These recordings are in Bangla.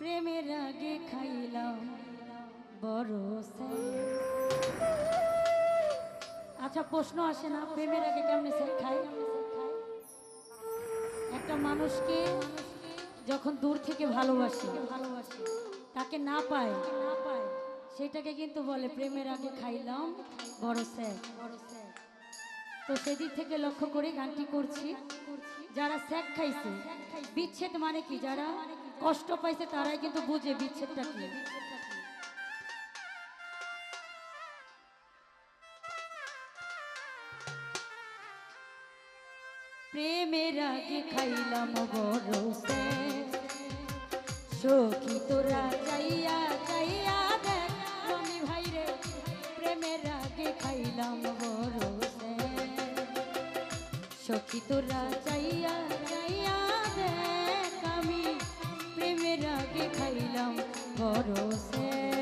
প্রেমের আগে খাইলাম বড়। আচ্ছা প্রশ্ন আসে না, প্রেমের আগে কেমনে স্যার খায় একটা মানুষকে যখন দূর থেকে ভালোবাসে ভালোবাসে তাকে না পায় না পায় সেটাকে কিন্তু বলে প্রেমের আগে খাইলাম বড় স্যার। তো সেদিক থেকে লক্ষ্য করে গানটি করছি। যারা স্যাক খাইছে, বিচ্ছেদ মানে কি? যারা কষ্ট পাইছে, তারাই কিন্তু বুঝে বিচ্ছেদটা কি প্রেমের আগে খাইলাম বড়। সখী তোরা চাইয়া চাইয়া দেখ ভাই রে, প্রেমের আগে খাইলাম বড় সখী তোরা চাইয়া চাইয়া দেখ, আমি প্রেমের আগে খাইলাম বড় স্যাক।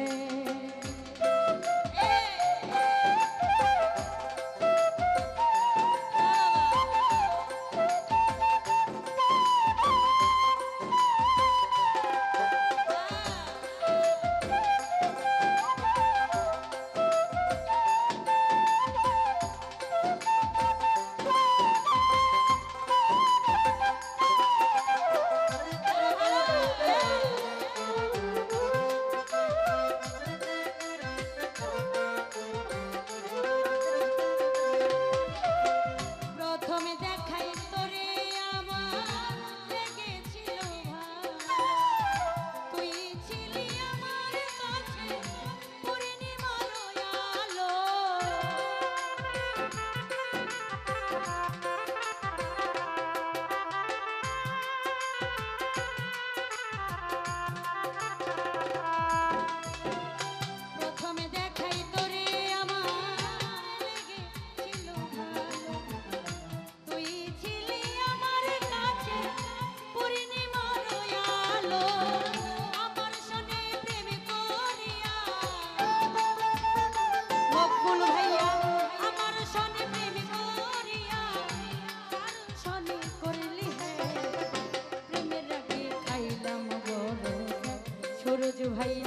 我还以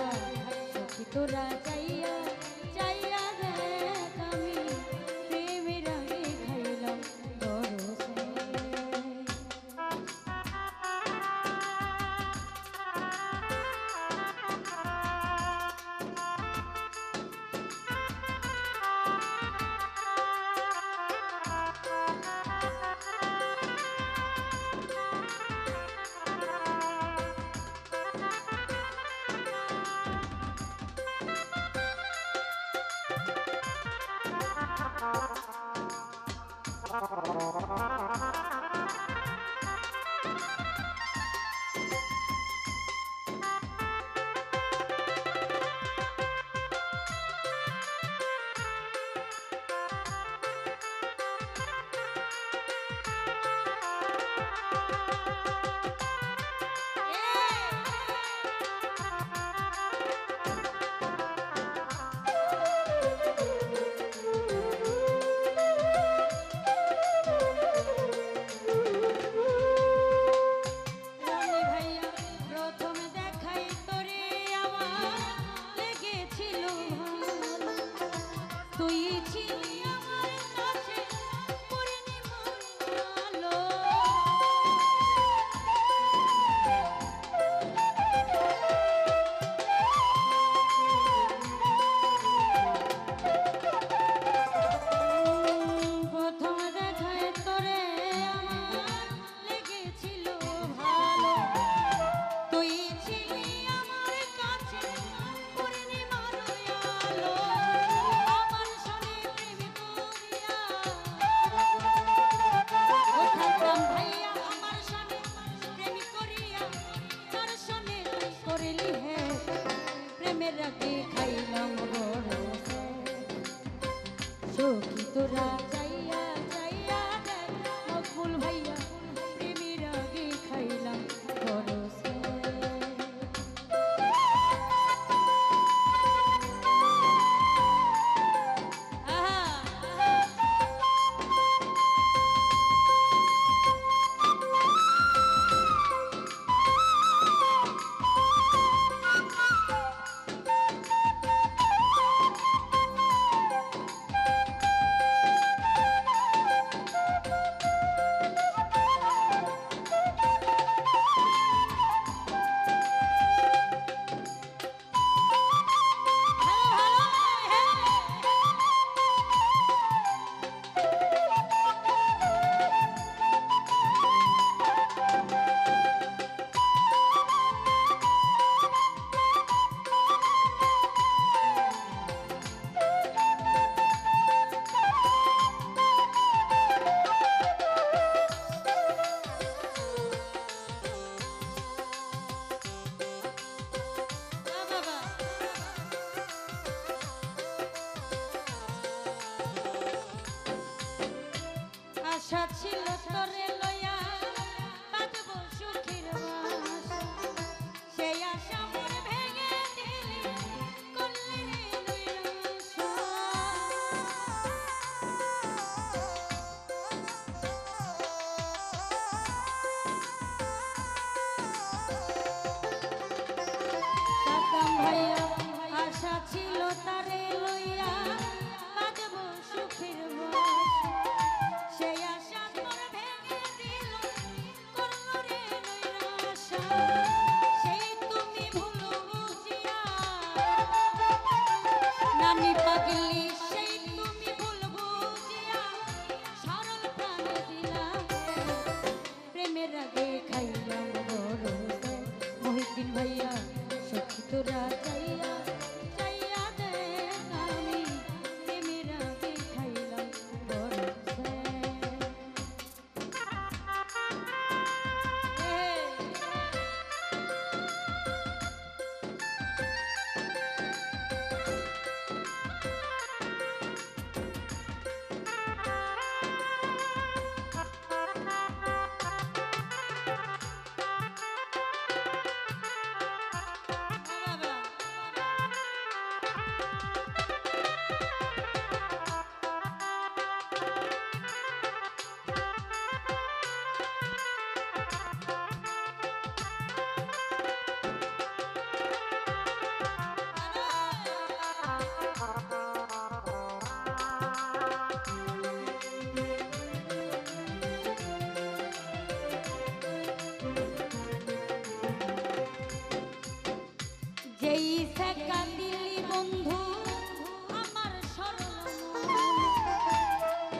ભૈયા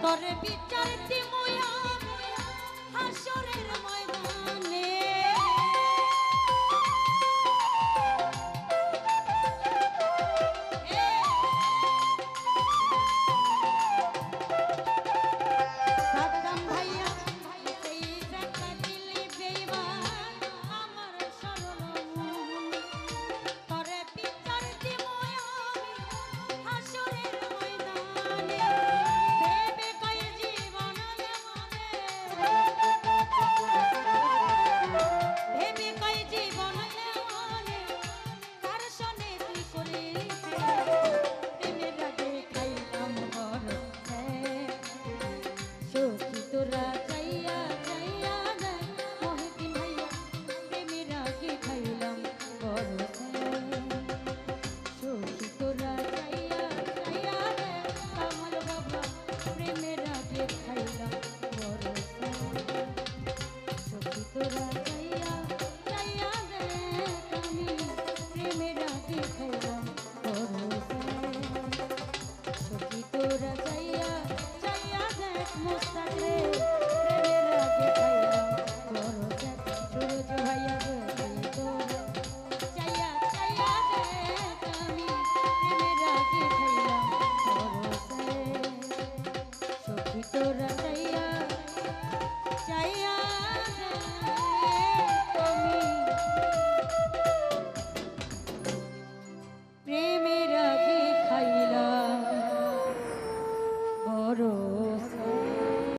তোরে বিচার দিব